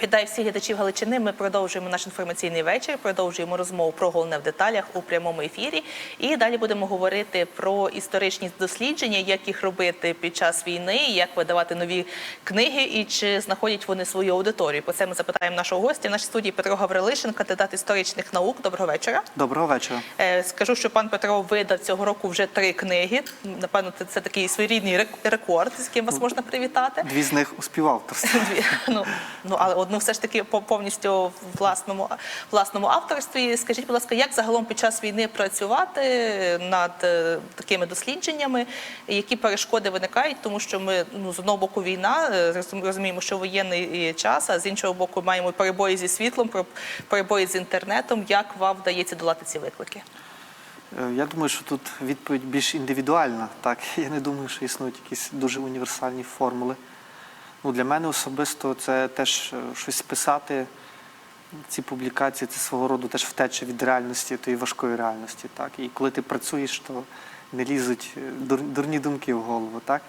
Я вітаю всіх глядачів Галичини. Ми продовжуємо наш інформаційний вечір, продовжуємо розмову про головне в деталях у прямому ефірі. І далі будемо говорити про історичні дослідження, як їх робити під час війни, як видавати нові книги і чи знаходять вони свою аудиторію. Про це ми запитаємо нашого гостя. В нашій студії Петро Гаврилишин, кандидат історичних наук. Доброго вечора. Доброго вечора. Е, Скажу, що пан Петро видав цього року вже три книги. Напевно, це, такий своєрідний рек- рекорд, з ким вас можна привітати. Дві з них у співавторстві. Дві. Ну, ну, але одну все ж таки по- повністю в власному, власному авторстві. Скажіть, будь ласка, як загалом під час війни працювати над е, такими дослідженнями, які перешкоди виникають, тому що ми ну, з одного боку війна, е, розуміємо, що воєнний час, а з іншого боку маємо перебої зі світлом, перебої з інтернетом. Як вам вдається долати ці виклики? Е, Я думаю, що тут відповідь більш індивідуальна. Так, я не думаю, що існують якісь дуже універсальні формули. Ну, для мене особисто це теж е, щось писати. Ці публікації це свого роду теж втеча від реальності, тої важкої реальності. Так? І коли ти працюєш, то не лізуть е, дур- дурні думки в голову. Так?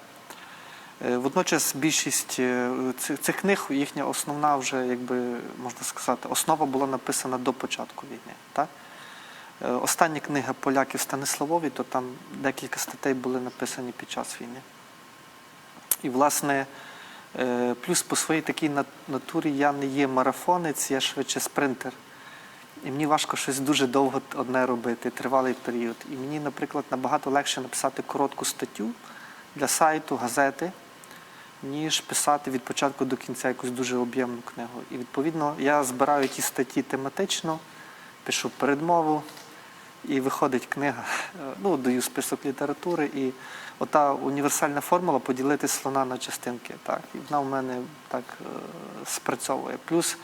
Е, Водночас більшість цих, цих книг, їхня основна вже, якби можна сказати, основа була написана до початку війни. Так? Остання книга поляків Станиславові, то там декілька статей були написані під час війни. І, власне, плюс по своїй такій натурі я не є марафонець, я швидше спринтер. І мені важко щось дуже довго одне робити, тривалий період. І мені, наприклад, набагато легше написати коротку статтю для сайту, газети, ніж писати від початку до кінця якусь дуже об'ємну книгу. І відповідно я збираю ті статті тематично, пишу передмову, і виходить книга. Е, Ну, даю список літератури, і ота універсальна формула поділити слона на частинки. Так, і вона в мене так е, спрацьовує. Плюс,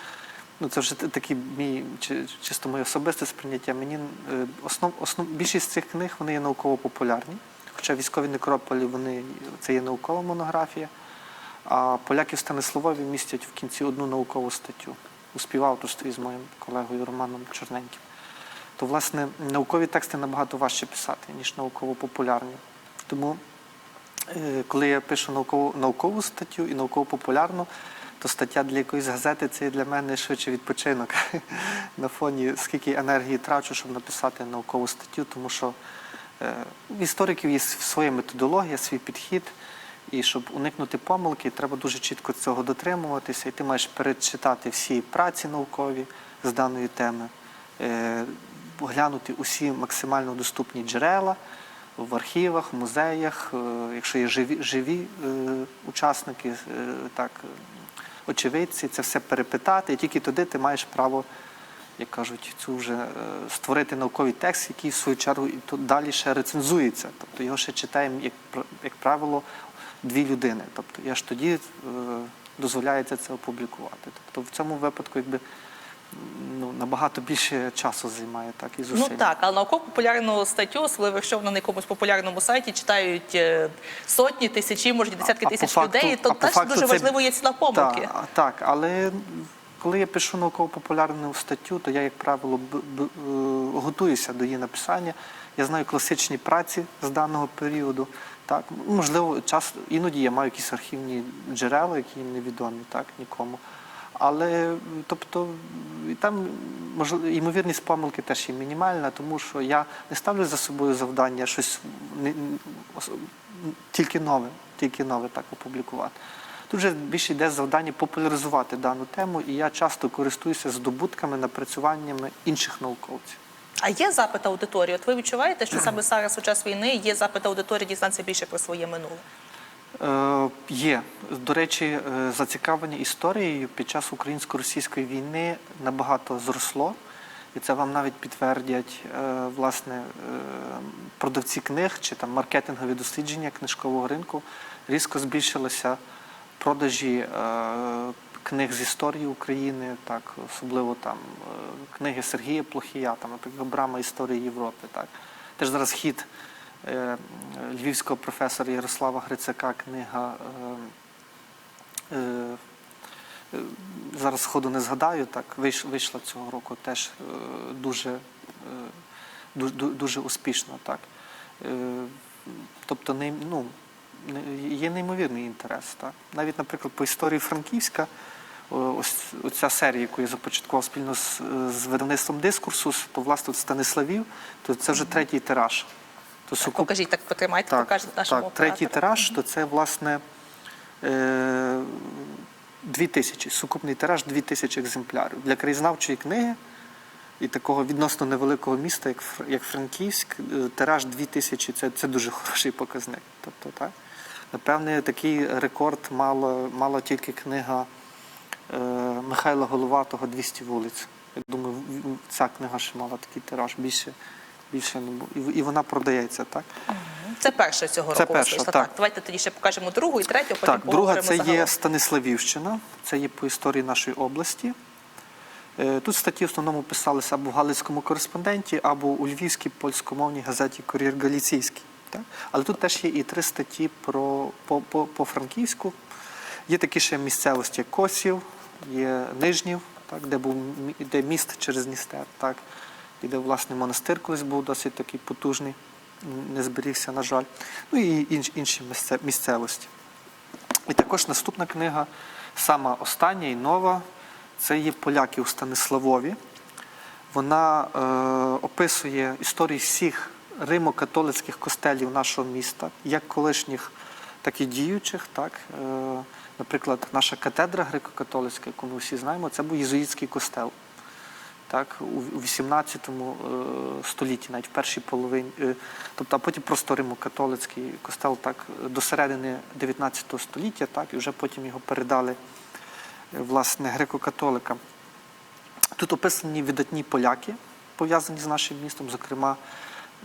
ну це вже т- такий мій чи- чисто моє особисте сприйняття. Мені е, основ, основ, більшість цих книг вони є науково-популярні. Хоча військові некрополі вони це є наукова монографія. А поляки в Станиславові містять в кінці одну наукову статтю у співавторстві з моїм колегою Романом Чорненьким. То, власне, наукові тексти набагато важче писати, ніж науково-популярні. Тому, е, коли я пишу наукову, наукову статтю і науково-популярну, то стаття для якоїсь газети це для мене швидше відпочинок на фоні, скільки енергії трачу, щоб написати наукову статтю, тому що е, в істориків є своя методологія, свій підхід. І щоб уникнути помилки, треба дуже чітко цього дотримуватися. І ти маєш перечитати всі праці наукові з даної теми, е, глянути усі максимально доступні джерела в архівах, музеях, е, якщо є живі, живі е, учасники, е, так, очевидці, це все перепитати, і тільки тоді ти маєш право, як кажуть, цю вже створити науковий текст, який в свою чергу і далі ще рецензується. Тобто його ще читаємо, як, як правило, дві людини. Тобто я ж тоді дозволяється це опублікувати. Тобто в цьому випадку якби ну, набагато більше часу займає так і зусиль. Ну так, але науково-популярну статтю, особливо якщо вона на якомусь популярному сайті читають е, сотні, тисячі, може десятки А тисяч факту- людей, то теж факту дуже це- важливо є ціна помилки. Так, так, але коли я пишу науково-популярну статтю, то я, як правило, б- б- е, готуюся до її написання. Я знаю класичні праці з даного періоду. Так, можливо, час іноді я маю якісь архівні джерела, які їм невідомі, так, нікому. Але тобто там можливо, ймовірність помилки теж є мінімальна, тому що я не ставлю за собою завдання щось не- тільки нове, тільки нове так опублікувати. Тут вже більше йде завдання популяризувати дану тему, і я часто користуюся здобутками, напрацюваннями інших науковців. А є запит аудиторії? От ви відчуваєте, що саме зараз у час війни є запит аудиторії дізнатися більше про своє минуле? Е, є. До речі, е, зацікавлення історією під час українсько-російської війни набагато зросло. І це вам навіть підтвердять е, власне продавці книг чи там маркетингові дослідження книжкового ринку. Різко збільшилися продажі книг з історії України, так, особливо там книги Сергія Плохія, там, наприклад, Брама історії Європи. Так. Теж зараз хід львівського професора Ярослава Грицака книга. е, е, е, Зараз ходу не згадаю, так вийшла цього року теж е, дуже, е, ду- ду- дуже успішно. Так. Е, Тобто ну, є неймовірний інтерес. Так. Навіть, наприклад, по історії Франківська ось оця серія, яку я започаткував спільно з, з видавництвом дискурсус, то власне Станиславів, то це вже третій тираж. То сукуп- Покажіть, так потримайте, так, покажете нашому так, третій тираж, то це власне е, дві тисячі, сукупний тираж дві тисячі екземплярів. Для краєзнавчої книги і такого відносно невеликого міста, як, як Франківськ, е, тираж дві тисячі це, це дуже хороший показник. Тобто, так? Напевне, такий рекорд мала, мала тільки книга е, Михайла Головатого «200 вулиць. Я думаю, ця книга ще мала такий тираж, більше, більше не було. І, і вона продається, так? Це перша цього Це року. перша, вийшла. так. Давайте тоді ще покажемо другу і третю, потім Так, друга це загалом. є Станиславівщина, це є по історії нашої області. Е, Тут статті в основному писалися або в Галицькому кореспонденті, або у львівській польськомовній газеті Кур'єр Галіційський. Так? Але тут теж є і три статті про, по, по, по Франківську. Є такі ще місцевості, Косів, є Нижнів, так, де був де міст через Дністер, так, і де власне монастир колись був досить такий потужний, не зберігся, на жаль. Ну і інш- інші місцевості. І також наступна книга, сама остання і нова, це є Поляки у Станиславові. Вона е, описує історії всіх римо-католицьких костелів нашого міста, як колишніх, так і діючих. Так? Е, наприклад, наша катедра греко-католицька, яку ми всі знаємо, це був єзуїтський костел. Так, у 18 столітті, навіть в першій половині, е, тобто, а потім просто римо-католицький костел так, до середини 19 століття, так, і вже потім його передали е, власне греко-католикам. Тут описані видатні поляки, пов'язані з нашим містом. Зокрема,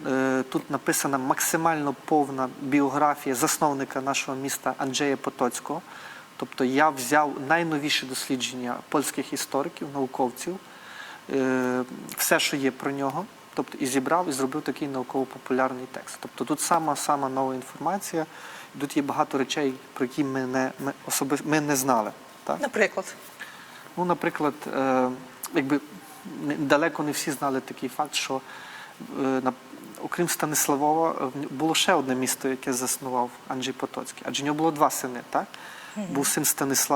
е, тут написана максимально повна біографія засновника нашого міста Анджея Потоцького. Тобто я взяв найновіші дослідження польських істориків, науковців, е, все, що є про нього, тобто і зібрав і зробив такий науково-популярний текст. Тобто тут сама сама нова інформація, тут є багато речей, про які ми не ми особи, ми не знали. Так? Наприклад, Ну, наприклад, е, якби далеко не всі знали такий факт, що е, на, окрім Станиславова, е, було ще одне місто, яке заснував Анджей Потоцький. Адже в нього було два сини, так? Був син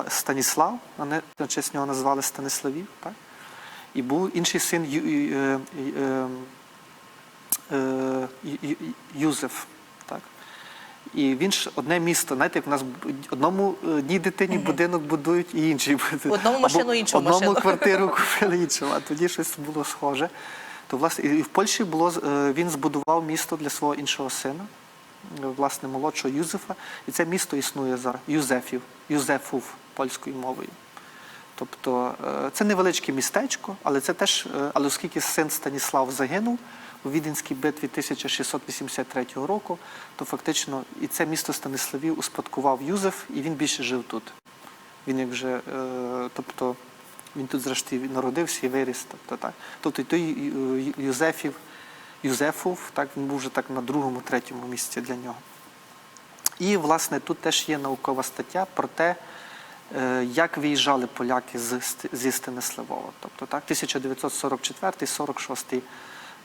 Станіслав, а не на честь нього назвали Станиславів, так? І був інший син е, е, е, Юзеф. Так? І він ж одне місто, знаєте, як у нас одному одній дитині будинок будують і інший будинок. Одному машину, іншому одному машину. квартиру купили іншому, а тоді щось було схоже. То, власне, і в Польщі було, він збудував місто для свого іншого сина, власне, молодшого Юзефа. І це місто існує зараз Юзефів, Юзефув польською мовою. Тобто е, це невеличке містечко, але це теж, е, але оскільки син Станіслав загинув у Віденській битві 1683 року, то фактично і це місто Станиславів успадкував Юзеф, і він більше жив тут. Він як вже, е, тобто він тут зрештою народився і виріс. Тобто, так. тобто і той Юзефів, Юзефов, так, він був вже так на другому, третьому місці для нього. І, власне, тут теж є наукова стаття про те, як виїжджали поляки зі Станиславова. Тобто так, 1944-46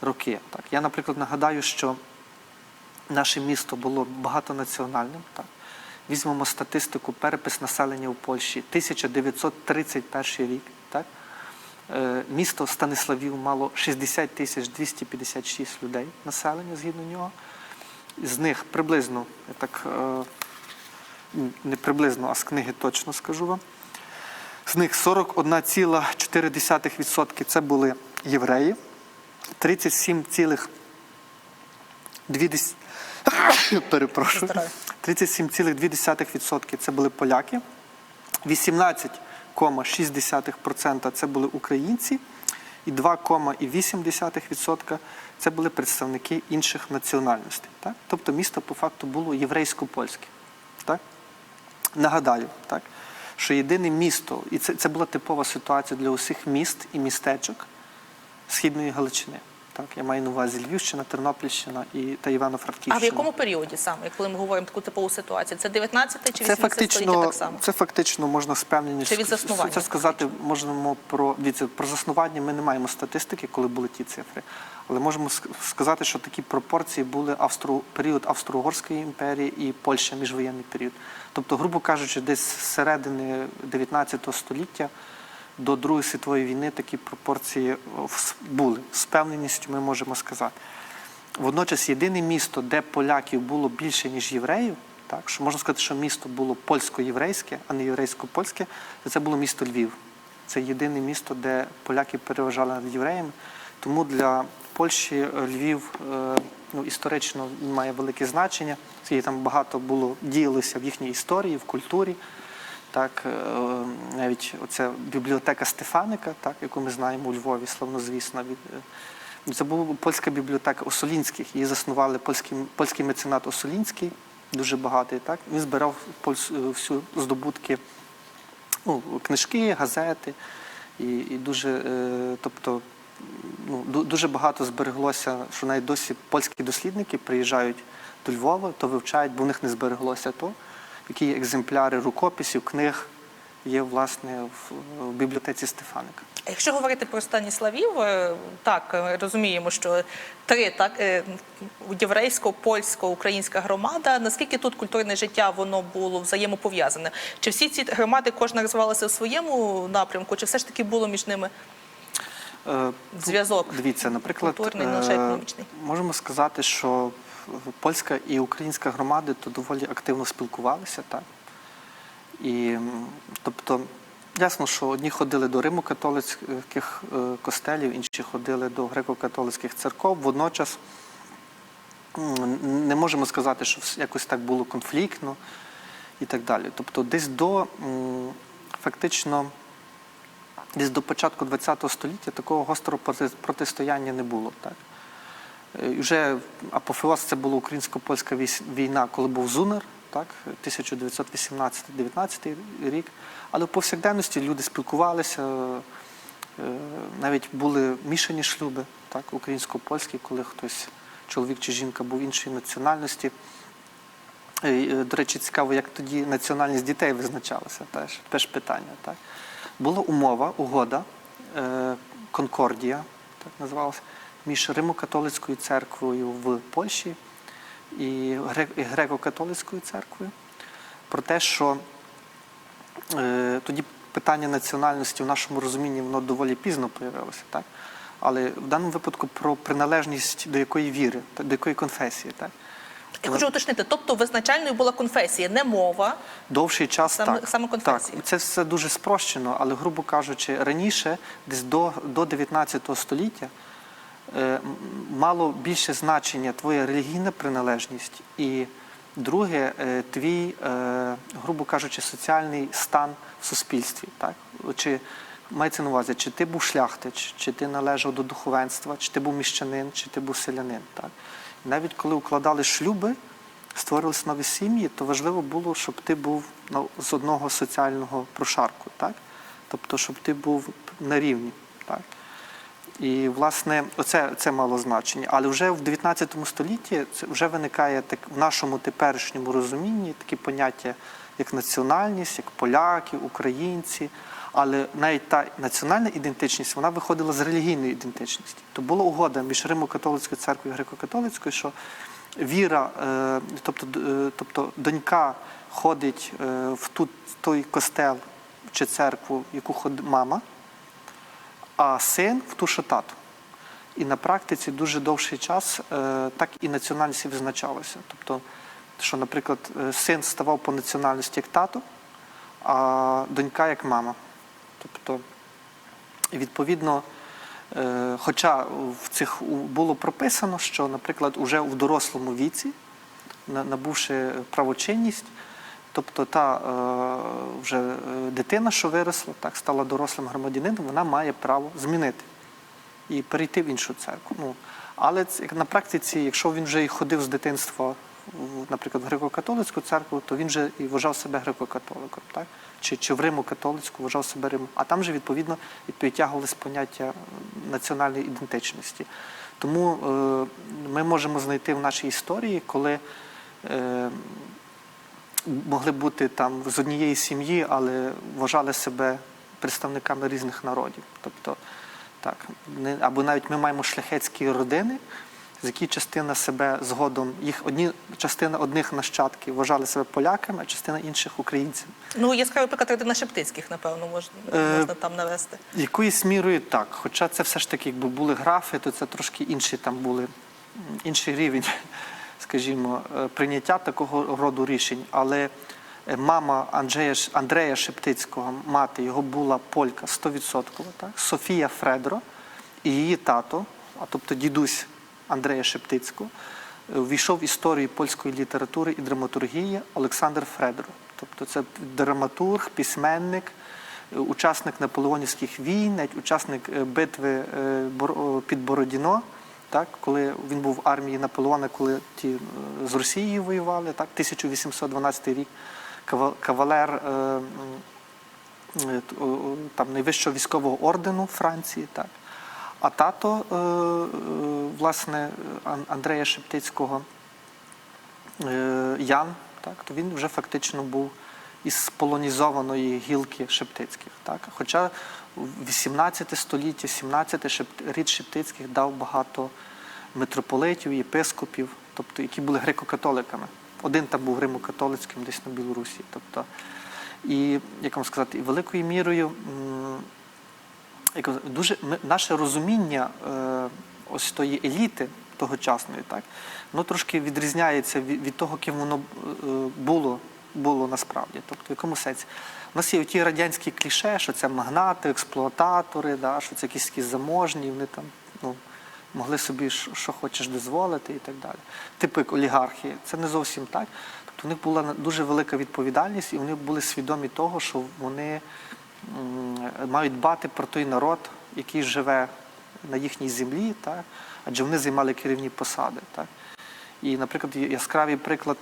роки. Так. Я, наприклад, нагадаю, що наше місто було багатонаціональним. Так. Візьмемо статистику, перепис населення у Польщі 1931 рік. Так. Е, Місто Станиславів мало 60 тисяч 256 людей населення згідно нього. З них приблизно, я так е, не приблизно, а з книги точно скажу вам. З них 41,4% це були євреї, 37,2% перепрошую. 37,2% це були поляки, 18,6% це були українці, і 2,8% це були представники інших національностей. Так? Тобто місто по факту було єврейсько-польське. Так? Нагадаю, так, що єдине місто, і це, це була типова ситуація для усіх міст і містечок Східної Галичини. Так? Я маю на увазі Львівщина, Тернопільщина і та Івано-Франківщина. А в якому періоді саме, коли ми говоримо таку типову ситуацію? Це 19 чи 18 це століття так само? це фактично можна з певністю Чи від заснування, Це сказати можемо про дивіться, про заснування. Ми не маємо статистики, коли були ті цифри, але можемо сказати, що такі пропорції були австро період Австро-Угорської імперії і Польща міжвоєнний період. Тобто, грубо кажучи, десь з середини 19 століття до Другої світової війни такі пропорції о, були з певненістю. Ми можемо сказати. Водночас єдине місто, де поляків було більше, ніж євреїв, так що можна сказати, що місто було польсько-єврейське, а не єврейсько-польське, це було місто Львів. Це єдине місто, де поляки переважали над євреями. Тому для Польщі е, Львів е, ну, історично має велике значення. І там багато було діялося в їхній історії, в культурі. Так, е, навіть оця бібліотека Стефаника, так, яку ми знаємо у Львові, славнозвісна. від- е, Це була польська бібліотека Осолінських. Її заснували польський, польський меценат Осолінський, дуже багатий. Так. Він збирав польс- е, всю здобутки, ну, книжки, газети. І, і дуже, тобто, ну, дуже багато збереглося, що навіть досі польські дослідники приїжджають до Львова, то вивчають, бо в них не збереглося то, які екземпляри рукописів, книг є власне в, бібліотеці Стефаника. Якщо говорити про Станіславів, е, так е, розуміємо, що три так е, єврейсько, польсько, українська громада. Наскільки тут культурне життя воно було взаємопов'язане? Чи всі ці громади кожна розвивалася в своєму напрямку, чи все ж таки було між ними зв'язок? Дивіться, наприклад, культурний, лише економічний? можемо сказати, що польська і українська громади то доволі активно спілкувалися, так? І, тобто, ясно, що одні ходили до римо-католицьких е, костелів, інші ходили до греко-католицьких церков. Водночас не можемо сказати, що якось так було конфліктно і так далі. Тобто, десь до фактично. Десь до початку ХХ століття такого гострого протистояння не було. Так? Е, Вже апофеоз це була українсько-польська війна, коли був Зунер, так? 1918-19 рік. Але в повсякденності люди спілкувалися, е, навіть були мішані шлюби, так? українсько-польські, коли хтось, чоловік чи жінка був іншої національності. Е, До речі, цікаво, як тоді національність дітей визначалася. Теж, теж питання. Так? Була умова, угода, Конкордія, так називалася, між Римо-католицькою церквою в Польщі і греко-католицькою церквою про те, що е, тоді питання національності в нашому розумінні воно доволі пізно появилося, так? Але в даному випадку про приналежність до якої віри, до якої конфесії. Так? Я хочу уточнити, тобто визначальною була конфесія, не мова. Довший час Саме- так. саме конфесія. Так, це все дуже спрощено, але, грубо кажучи, раніше, десь до, до 19 століття, мало більше значення твоя релігійна приналежність і друге, е, твій, е, грубо кажучи, соціальний стан в суспільстві. Так? Чи мається на увазі, чи ти був шляхтич, чи ти належав до духовенства, чи ти був міщанин, чи ти був селянин. Так? Навіть коли укладали шлюби, створилися нові сім'ї, то важливо було, щоб ти був ну, з одного соціального прошарку, так? Тобто, щоб ти був на рівні. Так? І, власне, оце це мало значення. Але вже в 19 столітті це вже виникає так в нашому теперішньому розумінні такі поняття, як національність, як поляки, українці. Але навіть та національна ідентичність вона виходила з релігійної ідентичності. То була угода між Римо-католицькою церквою і греко-католицькою, що віра, е, тобто, е, тобто донька ходить е, в ту- той костел чи церкву, яку ходить мама, а син в ту, що тато. І на практиці дуже довший час е, так і національність визначалася. Тобто, що, наприклад, е, син ставав по національності як тато, а донька як мама. Тобто, відповідно, е, хоча в цих було прописано, що, наприклад, уже в дорослому віці, набувши правочинність, тобто та е, вже е, дитина, що виросла, так стала дорослим громадянином, вона має право змінити і перейти в іншу церкву. Ну, але на практиці, якщо він вже і ходив з дитинства, наприклад, в греко-католицьку церкву, то він вже і вважав себе греко-католиком, так? Чи, чи в Римо-католицьку вважав себе Рим. А там же, відповідно, підтягувалися поняття національної ідентичності. Тому е, ми можемо знайти в нашій історії, коли е, могли бути там з однієї сім'ї, але вважали себе представниками різних народів. Тобто, так, не, або навіть ми маємо шляхетські родини, з які частина себе згодом, їх одні частина одних нащадків вважали себе поляками, а частина інших українцями. Ну, яскравий приклад родина Шептицьких, напевно, можна, Е, можна там навести. Якоюсь мірою так. Хоча це все ж таки, якби були графи, то це трошки інші там були, інший рівень, скажімо, е, прийняття такого роду рішень. Але е, мама Анджея, Андрея Шептицького, мати його була полька 100%, так? Софія Фредро і її тато, а тобто дідусь Андрея Шептицького, е, ввійшов в історію польської літератури і драматургії Олександр Фредро. Тобто це драматург, письменник, учасник наполеонівських війн, учасник битви під Бородіно, так, коли він був в армії Наполеона, коли ті е, з Росією воювали, так, 1812 рік. Кавалер е, е, там, найвищого військового ордену Франції. Так. А тато, власне, Андрея Шептицького, Ян, так, то він вже фактично був із полонізованої гілки Шептицьких. Так. Хоча в 18 столітті, 17 Шепт- рід Шептицьких дав багато митрополитів, єпископів, тобто, які були греко-католиками. Один там був римо-католицьким десь на Білорусі. Тобто, і, як вам сказати, великою мірою як кажу, дуже ми, наше розуміння е, ось тої еліти тогочасної, так, воно трошки відрізняється від, від того, ким воно е, було, було насправді. Тобто, в якому сенсі? У нас є ті радянські кліше, що це магнати, експлуататори, да, що це якісь такі заможні, вони там ну, могли собі що, хочеш дозволити і так далі. Як олігархії. Це не зовсім так. Тобто у них була дуже велика відповідальність, і вони були свідомі того, що вони мають дбати про той народ, який живе на їхній землі, так? адже вони займали керівні посади. Так? І, наприклад, яскравий приклад,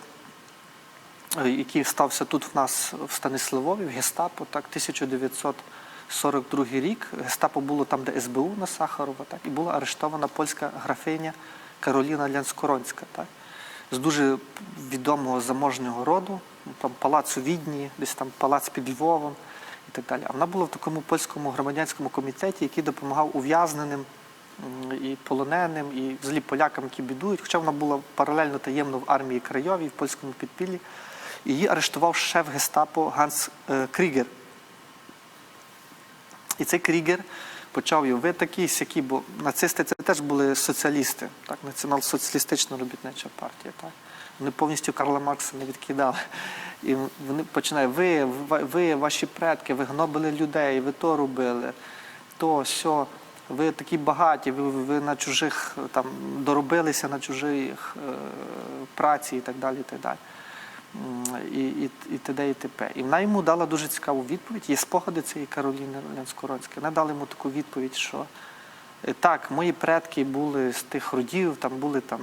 який стався тут в нас в Станиславові, в Гестапо, так, 1942 рік. Гестапо було там, де СБУ на Сахарова, так, і була арештована польська графиня Кароліна Лянскоронська. Так? з дуже відомого заможнього роду, ну, там палац у Відні, десь там палац під Львовом і так далі. А вона була в такому польському громадянському комітеті, який допомагав ув'язненим і полоненим, і взагалі полякам, які бідують. Хоча вона була паралельно таємно в армії Крайовій, в польському підпіллі. Її арештував шеф гестапо Ганс е, Крігер. І цей Крігер почав його, ви такі сякі, бо нацисти це теж були соціалісти, так, націонал-соціалістична робітнича партія. Так. Вони повністю Карла Маркса не відкидали. І вони починають, ви, ви, ваші предки, ви гнобили людей, ви то робили, то, сьо, ви такі багаті, ви, ви на чужих там доробилися на чужих е, праці і так далі. І так далі. І, і, і т.д. і т.п. І вона йому дала дуже цікаву відповідь. Є спогади цієї Кароліни Лянскоронської. Вона дала йому таку відповідь, що е, так, мої предки були з тих родів, там були там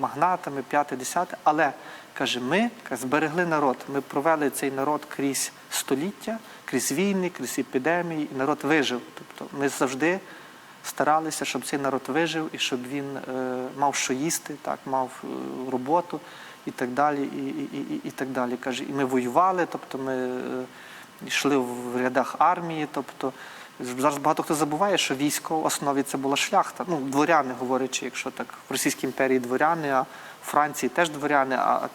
магнатами, п'яте, десяте, але каже, ми каже, зберегли народ. Ми провели цей народ крізь століття, крізь війни, крізь епідемії, і народ вижив. Тобто ми завжди старалися, щоб цей народ вижив і щоб він е, мав що їсти, так, мав е, роботу і так далі. І, і, і, і так далі. Каже, і ми воювали, тобто ми е, йшли в рядах армії. Тобто зараз багато хто забуває, що військо в основі це була шляхта. Ну, дворяни, говорячи, якщо так в Російській імперії дворяни, а в Франції теж дворяни, а,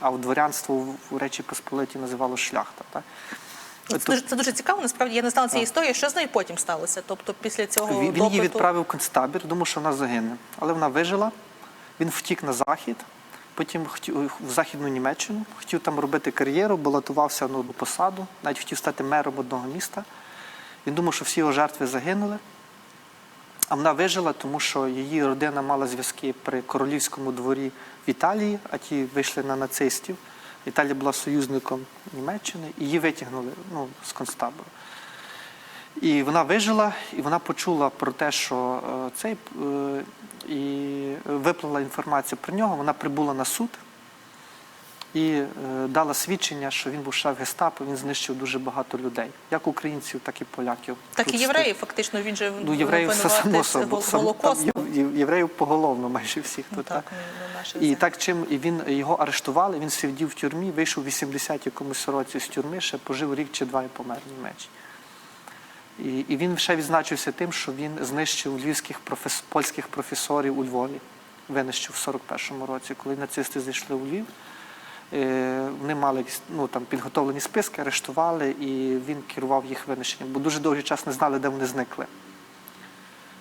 а в дворянство в Речі Посполиті називало шляхта. Так? Це дуже, це дуже цікаво. Насправді я не знала цієї історії. Що з нею потім сталося? Тобто, після цього Він, він допиту... її відправив в концтабір, думав, що вона загине. Але вона вижила, він втік на захід, потім хотів в Західну Німеччину, хотів там робити кар'єру, балотувався на посаду, навіть хотів стати мером одного міста. Він думав, що всі його жертви загинули. А вона вижила, тому що її родина мала зв'язки при королівському дворі в Італії, а ті вийшли на нацистів. Італія була союзником Німеччини, і її витягнули ну, з концтабору. І вона вижила, і вона почула про те, що е, цей е, і виплила інформацію про нього. Вона прибула на суд і е, дала свідчення, що він був шеф гестапо, він знищив дуже багато людей, як українців, так і поляків. Так Тут і євреї, фактично, він же Ну, євреїв все само собою. гол- Сам- Голокосту. там є- є- євреїв поголовно майже всіх Ну, так, так. ну, І так чим і він його арештували, він сидів в тюрмі, вийшов у 80 якомусь році з тюрми, ще пожив рік чи два і помер в Німеччині. І, і він ще відзначився тим, що він знищив львівських профес, польських професорів у Львові, винищив в 41-му році, коли нацисти зайшли у Львів. Е, Вони мали ну, там, підготовлені списки, арештували, і він керував їх винищенням, бо дуже довгий час не знали, де вони зникли.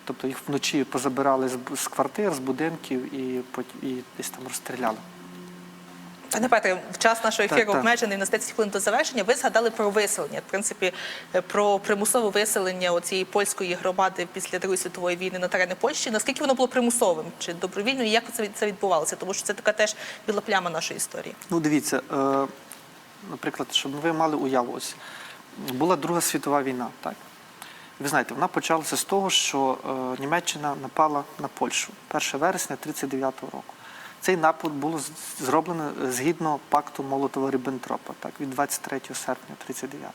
Тобто їх вночі позабирали з, квартир, з будинків і, і десь там розстріляли. Пане Петре, в час нашого Так, ефіру так. обмежений на 10 хвилин до завершення. Ви згадали про виселення. В принципі, е, про примусове виселення цієї польської громади після Другої світової війни на терени Польщі. Наскільки воно було примусовим чи добровільно, і як це це відбувалося? Тому що це така теж біла пляма нашої історії. Ну, дивіться, е, наприклад, щоб ви мали уяву, ось була Друга світова війна, так? Ви знаєте, вона почалася з того, що е, Німеччина напала на Польщу 1 вересня 1939 року. Цей напад було зроблено згідно пакту Молотова Ріббентропа, так, від 23 серпня 1939.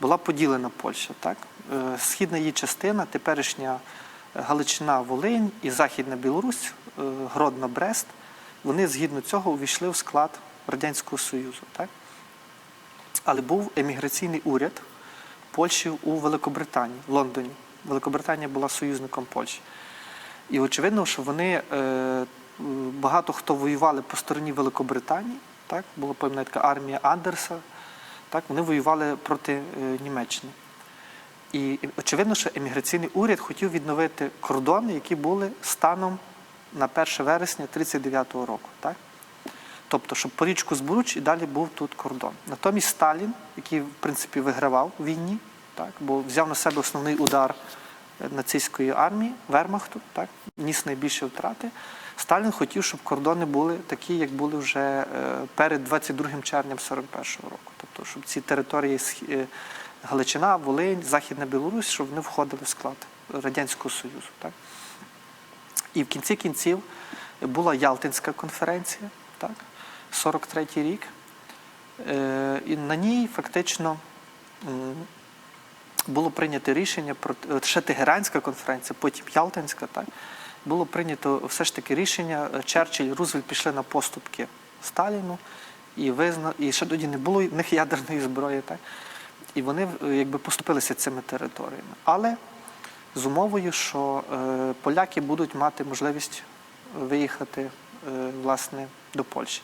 Була поділена Польща, так? Е, Східна її частина, теперішня Галичина, Волинь і Західна Білорусь, е, Гродно, Брест, вони згідно цього увійшли в склад Радянського Союзу. Так? Але був еміграційний уряд Польщі у Великобританії, Лондоні. Великобританія була союзником Польщі. І очевидно, що вони е, багато хто воювали по стороні Великобританії. Так? Була певна така армія Андерса. Так? Вони воювали проти е, Німеччини. І очевидно, що еміграційний уряд хотів відновити кордони, які були станом на 1 вересня 1939 року. Так? Тобто, щоб по річку Збруч і далі був тут кордон. Натомість Сталін, який в принципі вигравав у війні, так, бо взяв на себе основний удар е, нацистської армії, Вермахту, так, ніс найбільші втрати. Сталін хотів, щоб кордони були такі, як були вже е, перед 22 червнем 41 року. Тобто, щоб ці території е, Галичина, Волинь, Західна Білорусь, щоб вони входили в склад Радянського Союзу. Так? І в кінці кінців була Ялтинська конференція, так, 43-й рік. Е, І на ній фактично було прийнято рішення про ще Тегеранська конференція, потім Ялтинська, так, було прийнято все ж таки рішення. е, Черчилль і Рузвельт пішли на поступки Сталіну, і визна, і ще тоді не було в них ядерної зброї, так, і вони е, якби поступилися цими територіями. Але з умовою, що е, поляки будуть мати можливість виїхати е, власне до Польщі.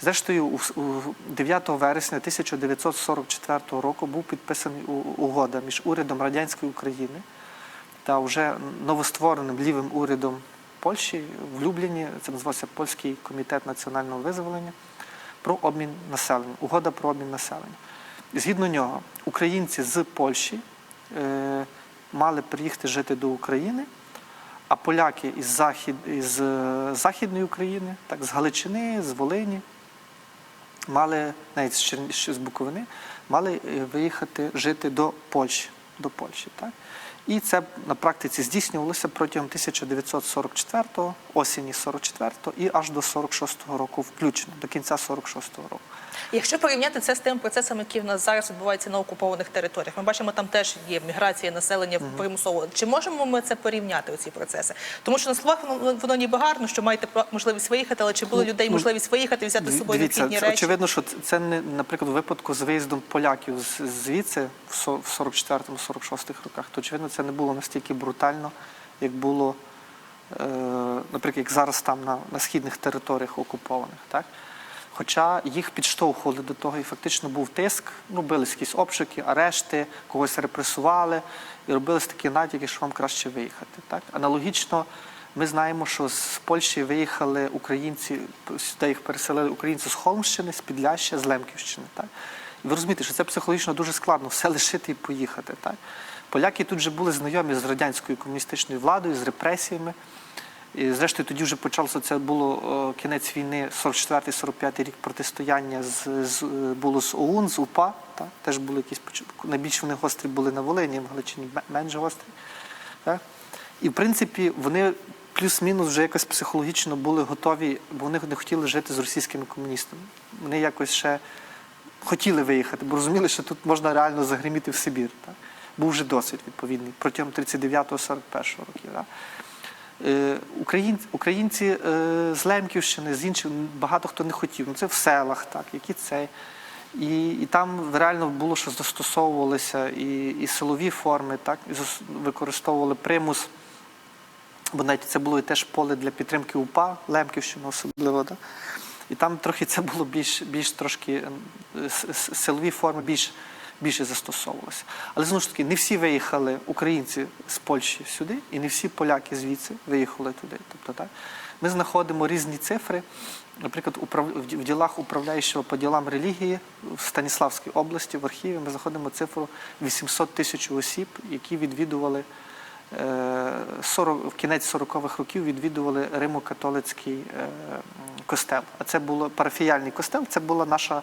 Зрештою, у, с- у 9 вересня 1944 року був підписаний угода між урядом радянської України та вже новоствореним лівим урядом Польщі в Любліні. Це називався Польський комітет національного визволення про обмін населення. Угода про обмін населення. Згідно нього, українці з Польщі е, мали приїхати жити до України, а поляки із, захід, із е, Західної України, так, з Галичини, з Волині, мали, навіть з, Черні- з Буковини, мали е, виїхати жити до Польщі. До Польщі так? І це на практиці здійснювалося протягом 1944-го, осені 44-го і аж до 46-го року, включно, до кінця 46-го року. Якщо порівняти це з тим процесом, який в нас зараз відбувається на окупованих територіях, ми бачимо, там теж є міграція населення примусово. Чи можемо ми це порівняти, оці процеси? Тому що на словах воно, воно ніби гарно, що маєте можливість виїхати, але чи було Ну, людей ну, можливість виїхати, взяти з собою Дивіться, необхідні речі? очевидно, що це- не, наприклад, у випадку з виїздом поляків звідси в 44-46 роках, то очевидно це не було настільки брутально, як було, е, наприклад, як зараз там на, на східних територіях окупованих. Так? Хоча їх підштовхували до того, і фактично був тиск, ну, робились якісь обшуки, арешти, когось репресували, і робились такі натяки, що вам краще виїхати. Так? Аналогічно, ми знаємо, що з Польщі виїхали українці, сюди їх переселили українці з Холмщини, з Підляща, з Лемківщини. Так? І ви розумієте, що це психологічно дуже складно все лишити і поїхати. Так? Поляки тут вже були знайомі з радянською комуністичною владою, з репресіями. І зрештою тоді вже почалося це було кінець війни, 44-45 рік протистояння з, з було з ОУН, з УПА. Та, теж були якісь найбільш вони гострі були на Волині, в Галичині менш гострі. Так? І в принципі вони плюс-мінус вже якось психологічно були готові, бо вони не хотіли жити з російськими комуністами. Вони якось ще хотіли виїхати, бо розуміли, що тут можна реально загриміти в Сибір. Так? Був вже досвід відповідний протягом 39-41 років. Так? Е, Українці, українці е, з Лемківщини, з інших, багато хто не хотів. Ну, це в селах, так, які це. І, і там реально було, що застосовувалися і, і силові форми, так, і використовували примус. Бо навіть це було і теж поле для підтримки УПА, Лемківщина особливо. Да? І там трохи це було більш, більш трошки е, с- силові форми більш, більше застосовувалися. Але знову ж таки, не всі виїхали українці з Польщі сюди, і не всі поляки звідси виїхали туди. Тобто, так, ми знаходимо різні цифри. Наприклад, в ділах управляючого по ділам релігії в Станіславській області в архіві ми знаходимо цифру 800 тисяч осіб, які відвідували е, 40, в кінець 40-х років відвідували Римо-католицький е, костел. А це було парафіяльний костел, це була наша е,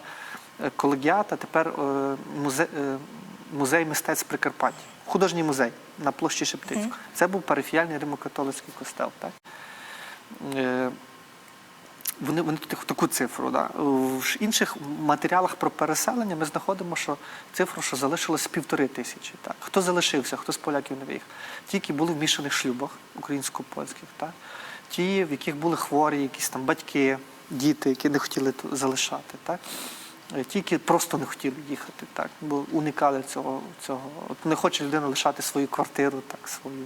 колегіата, тепер е, музей, е, музей мистецтв Прикарпаття, художній музей на площі Шептицьку. Це був парафіяльний Римо-католицький костел. Так? Е, вони, вони тут таку цифру. Да. В інших матеріалах про переселення ми знаходимо, що цифру, що залишилось півтори тисячі. Так. Хто залишився, хто з поляків не виїхав? Ті, які були в мішаних шлюбах українсько-польських, так. ті, в яких були хворі, якісь там батьки, діти, які не хотіли залишати. Так. Е, Ті, які просто не хотіли їхати, так, бо уникали цього. цього. От не хоче людина лишати свою квартиру, так, свою,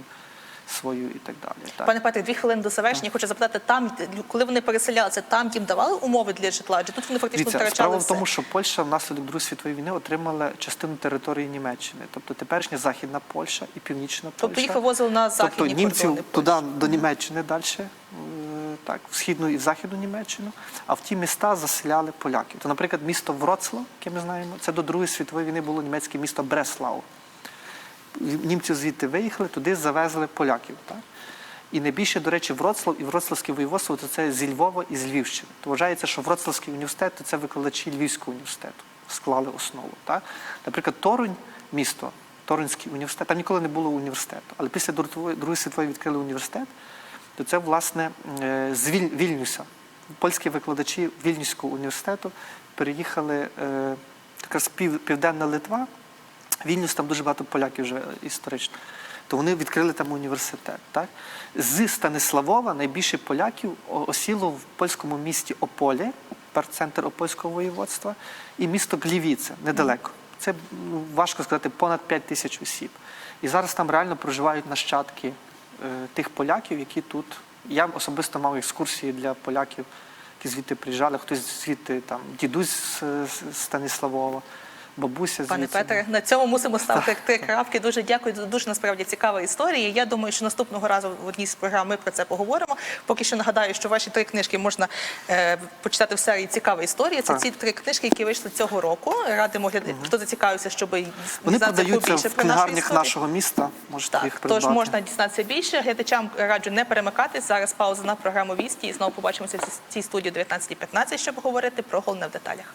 свою і так далі. Так. Пане Петре, дві хвилини до завершення. Хочу запитати, там, коли вони переселялися, там їм давали умови для житла? Адже тут вони фактично Дивіться, втрачали справа в тому, що Польща внаслідок Другої світової війни отримала частину території Німеччини, тобто теперішня Західна Польща і Північна Польща. Тобто їх вивозили на західні Тобто німців туди до Німеччини далі, е, так, в східну і в західну Німеччину, а в ті міста заселяли поляків. То, наприклад, місто Вроцлав, яке ми знаємо, це до Другої світової війни було німецьке місто Бреслау. Німці звідти виїхали, туди завезли поляків. Так? І найбільше, до речі, Вроцлав і Вроцлавське воєводство то це зі Львова і з Львівщини. То вважається, що Вроцлавський університет то це викладачі Львівського університету, склали основу. Так? Наприклад, Торунь, місто, Торунський університет, там ніколи не було університету. Але після Другої світової відкрили університет, то це, власне, е, з Віль- Вільнюса. Польські викладачі Вільнюського університету переїхали е, якраз пів, Південна Литва, Вільнюс там дуже багато поляків живе історично. То вони відкрили там університет. Так? З Станиславова найбільше поляків осіло в польському місті Ополі, центр Опольського воєводства, і місто Глівіце, недалеко. Це ну, важко сказати, понад 5 тисяч осіб. І зараз там реально проживають нащадки е, тих поляків, які тут. Я особисто мав екскурсії для поляків, які звідти приїжджали, хтось звідти там дідусь з, з Бабуся Пане звідси. Петре, на цьому мусимо ставити три крапки. Дуже дякую. Дуже насправді цікава історія. Я думаю, що наступного разу в одній з програм ми про це поговоримо. Поки що нагадаю, що ваші три книжки можна е, почитати в серії Цікава історія. Це ці три книжки, які вийшли цього року. Радимо глядати, хто зацікавився, щоб Вони дізнатися продаються в про нашу книгарнях історію. нашого міста. Можете Так, їх тож можна дізнатися більше. Глядачам раджу не перемикатись. Зараз пауза на програму Вісті і знову побачимося в цій студії о 19.15, щоб говорити про головне в деталях.